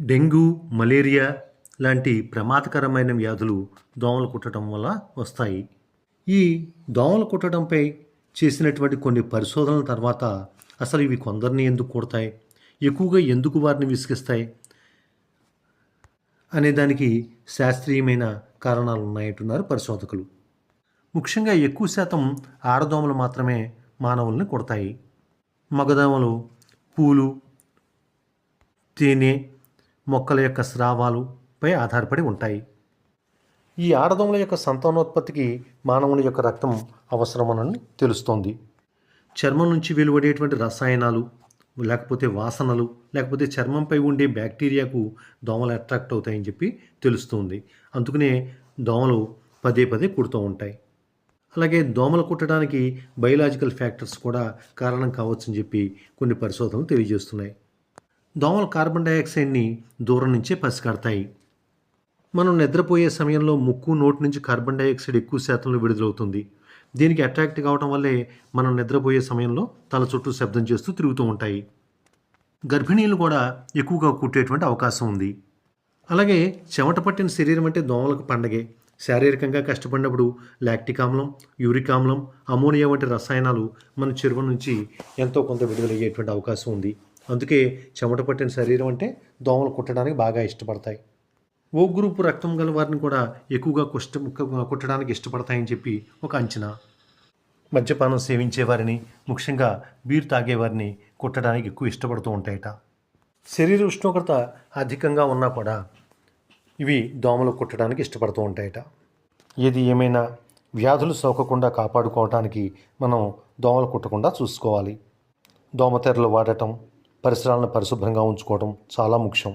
Dengue malaria లాంటి ప్రమాదకరమైన వ్యాధులు దోమలు కుట్టడం వల్ల వస్తాయి. ఈ దోమలు కుట్టడంపై చేసినటువంటి కొన్ని పరిశోధనల తర్వాత అసలు ఇవి కొందరిని ఎందుకు కుడతాయి? ఎక్కువగా ఎందుకు వారిని విసిగిస్తాయి? అనే దానికి శాస్త్రీయమైన కారణాలు ఉన్నాయంటున్నారు పరిశోధకులు. ముఖ్యంగా ఎక్కువ శాతం ఆడదోమలు మాత్రమే మానవుల్ని కొడతాయి. మగదోమలు పూలు తేనె మొక్కల యొక్క స్రావాలు పై ఆధారపడి ఉంటాయి. ఈ ఆడదోమల యొక్క సంతానోత్పత్తికి మానవుని యొక్క రక్తం అవసరమనని తెలుస్తోంది. చర్మం నుంచి వెలువడేటువంటి రసాయనాలు లేకపోతే వాసనలు లేకపోతే చర్మంపై ఉండే బ్యాక్టీరియాకు దోమలు అట్రాక్ట్ అవుతాయని చెప్పి తెలుస్తుంది. అందుకనే దోమలు పదే పదే కుడుతూ ఉంటాయి. అలాగే దోమలు కుట్టడానికి బయలాజికల్ ఫ్యాక్టర్స్ కూడా కారణం కావచ్చని చెప్పి కొన్ని పరిశోధనలు తెలియజేస్తున్నాయి. దోమలు కార్బన్ డైఆక్సైడ్ని దూరం నుంచే పసిగడతాయి. మనం నిద్రపోయే సమయంలో ముక్కు నోటి నుంచి కార్బన్ డైఆక్సైడ్ ఎక్కువ శాతంలో విడుదలవుతుంది. దీనికి అట్రాక్ట్ కావడం వల్లే మనం నిద్రపోయే సమయంలో తల చుట్టూ శబ్దం చేస్తూ తిరుగుతూ ఉంటాయి. గర్భిణీలు కూడా ఎక్కువగా కుట్టేటువంటి అవకాశం ఉంది. అలాగే చెమట పట్టిన శరీరం అంటే దోమలకు పండగే. శారీరకంగా కష్టపడినప్పుడు లాక్టిక్ ఆమ్లం యూరిక్ ఆమ్లం అమోనియా వంటి రసాయనాలు మన చెరువు నుంచి ఎంతో కొంత విడుదలయ్యేటువంటి అవకాశం ఉంది. అందుకే చెమట పట్టిన శరీరం అంటే దోమలు కుట్టడానికి బాగా ఇష్టపడతాయి. ఓ గ్రూపు రక్తం గల వారిని కూడా ఎక్కువగా కుష్ట కుట్టడానికి ఇష్టపడతాయని చెప్పి ఒక అంచనా. మద్యపానం సేవించే వారిని ముఖ్యంగా బీర్ తాగేవారిని కుట్టడానికి ఎక్కువ ఇష్టపడుతూ ఉంటాయట. శరీర ఉష్ణోగ్రత అధికంగా ఉన్నా కూడా ఇవి దోమలు కుట్టడానికి ఇష్టపడుతూ ఉంటాయట. ఏది ఏమైనా వ్యాధులు సోకకుండా కాపాడుకోవడానికి మనం దోమలు కుట్టకుండా చూసుకోవాలి. దోమతెరలు వాడటం పరిసరాలను పరిశుభ్రంగా ఉంచుకోవడం చాలా ముఖ్యం.